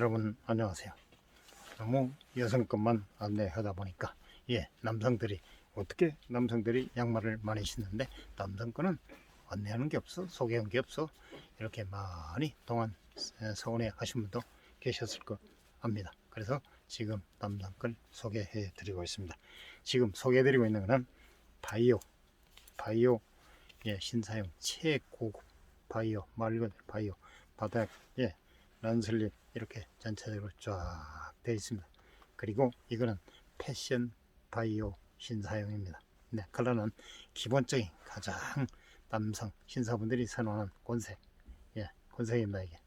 여러분 안녕하세요. 너무 여성급만 안내하다 보니까 예 남성들이 어떻게 남성들이 양말을 많이 신는데 남성 거는 안내하는 게 없어 소개하는 게 없어 이렇게 많이 동안 서운해 하신 분도 계셨을 것 합니다. 그래서 지금 남성 걸 소개해 드리고 있습니다. 지금 소개해 드리고 있는 거는 바이오 바이오 예 신사용 최고급 바이오 말 그대로 바이오 바닥 예 란슬립 이렇게 전체적으로 쫙 되어 있습니다. 그리고 이거는 패션 바이오 신사용입니다. 네, 컬러는 기본적인 가장 남성 신사분들이 선호하는 곤색, 예, 곤색입니다 이게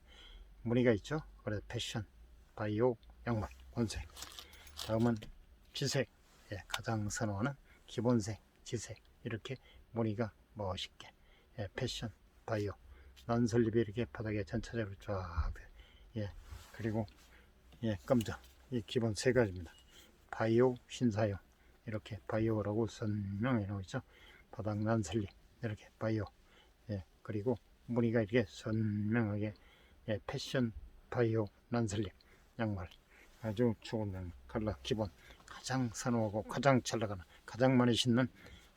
무늬가 있죠. 그래서 패션 바이오 양말 곤색. 다음은 지색, 예, 가장 선호하는 기본색, 지색 이렇게 무늬가 멋있게 예, 패션 바이오 난설립이 이렇게 바닥에 전체적으로 쫙 돼. 예, 그리고 예, 검정 이 기본 세 가지입니다. 바이오 신사용. 이렇게 바이오라고 설명해 놓고 있죠. 바닥 난설립 이렇게 바이오. 예, 그리고 무늬가 이렇게 선명하게 예, 패션 바이오 난설립 양말. 아주 좋은 컬러 기본. 가장 선호하고 가장 잘 나가는 가장 많이 신는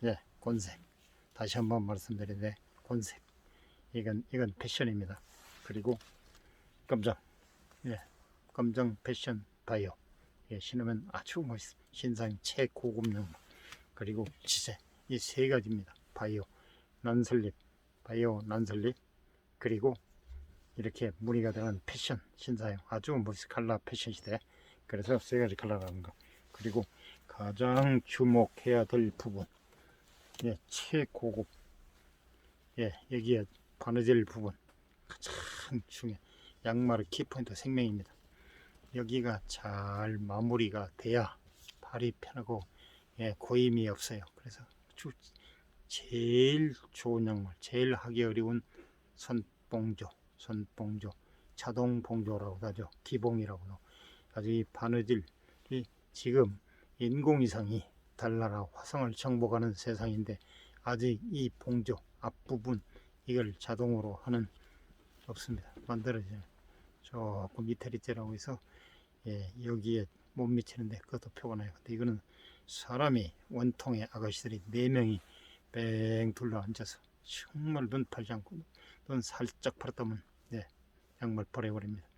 예, 곤색. 다시 한번 말씀드리는데 곤색. 이건 이건 패션입니다. 그리고 예, 검정 패션 바이오 예, 신으면 아주 멋있어 신상 최고급 양말 그리고 지세. 이 세 가지입니다. 바이오 난설립 바이오 난설립. 그리고 이렇게 무늬가 되는 패션 신사용 아주 멋있어 컬러 패션 시대. 그래서 세 가지 컬러라는 거. 그리고 가장 주목해야 될 부분. 예, 최고급. 예, 여기에 바느질 부분. 가장 중요 양말의 키포인트 생명입니다. 여기가 잘 마무리가 돼야 발이 편하고 예, 고임이 없어요. 그래서 제일 좋은 양말, 제일 하기 어려운 손봉조, 손봉조, 자동 봉조라고 하죠. 기봉이라고 도 아주 이 바느질이 지금 인공위성이 달나라 화성을 정복하는 세상인데 아직 이 봉조 앞부분 이걸 자동으로 하는 없습니다. 만들어져요. 조금 이태리째라고 해서 예, 여기에 못 미치는데 그것도 표가나요. 근데 이거는 사람이 원통의 아가씨들이 네 명이 뺑 둘러 앉아서 정말 눈 팔지 않고 눈 살짝 팔았다면 예, 양말 버려버립니다.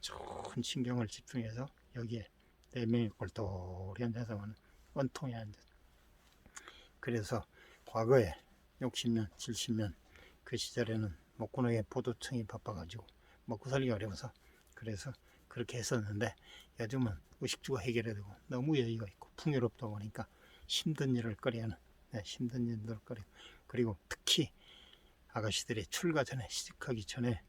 좋은 신경을 집중해서 여기에 네 명이 꼴똘히 앉아서 하는 원통에 앉아서 그래서 과거에 60년, 70년 그 시절에는 목구멍에 보도청이 바빠가지고 먹고 살기 어려워서 그래서 그렇게 했었는데 요즘은 의식주가 해결이 되고 너무 여유가 있고 풍요롭다 보니까 힘든 일을 꺼려하는 네, 힘든 일을 꺼려 그리고 특히 아가씨들이 출가 전에 시집하기 전에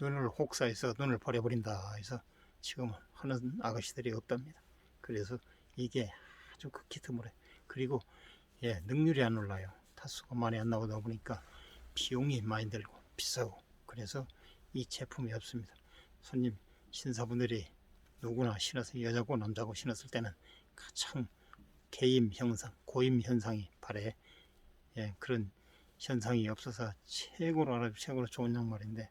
눈을 혹사해서 눈을 버려버린다 해서 지금 하는 아가씨들이 없답니다. 그래서 이게 아주 극히 드물어요. 그리고 예, 능률이 안 올라요. 타수가 많이 안 나오다 보니까 비용이 많이 들고 비싸고 그래서 이 제품이 없습니다. 손님 신사분들이 누구나 신어서 여자고 남자고 신었을 때는 가장 개임 현상, 고임 현상이 발해 예, 그런 현상이 없어서 최고로 알아 최고로 좋은 양말인데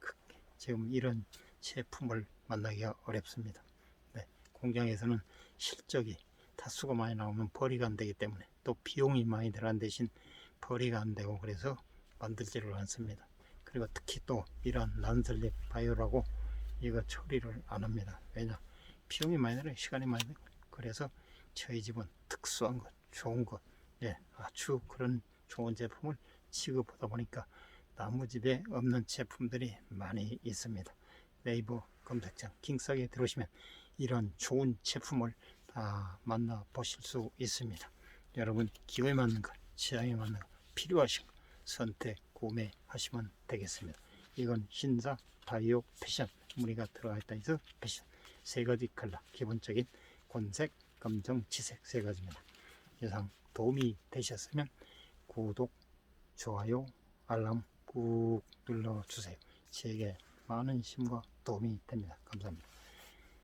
그, 지금 이런 제품을 만나기가 어렵습니다. 네, 공장에서는 실적이 타수가 많이 나오면 벌이가 안 되기 때문에 또 비용이 많이 들어간 대신 벌이가 안 되고 그래서 만들지를 않습니다. 그리고 특히 또 이런 난설립 바이오라고 이거 처리를 안 합니다. 왜냐? 비용이 많이 들어요. 시간이 많이 들어요. 그래서 저희 집은 특수한 것, 좋은 것, 예, 아주 그런 좋은 제품을 취급하다 보니까 나무집에 없는 제품들이 많이 있습니다. 네이버 검색창 킹싸게 들어오시면 이런 좋은 제품을 다 만나보실 수 있습니다. 여러분 기호에 맞는 것, 취향에 맞는 것, 필요하신 것 선택, 구매하시면 되겠습니다. 이건 신사 바이오 패션 무늬가 들어가 있다 해서 패션 세 가지 컬러 기본적인 곤색, 검정, 지색 세 가지입니다. 예상 도움이 되셨으면 구독, 좋아요, 알람 꾹 눌러주세요. 제게 많은 힘과 도움이 됩니다. 감사합니다.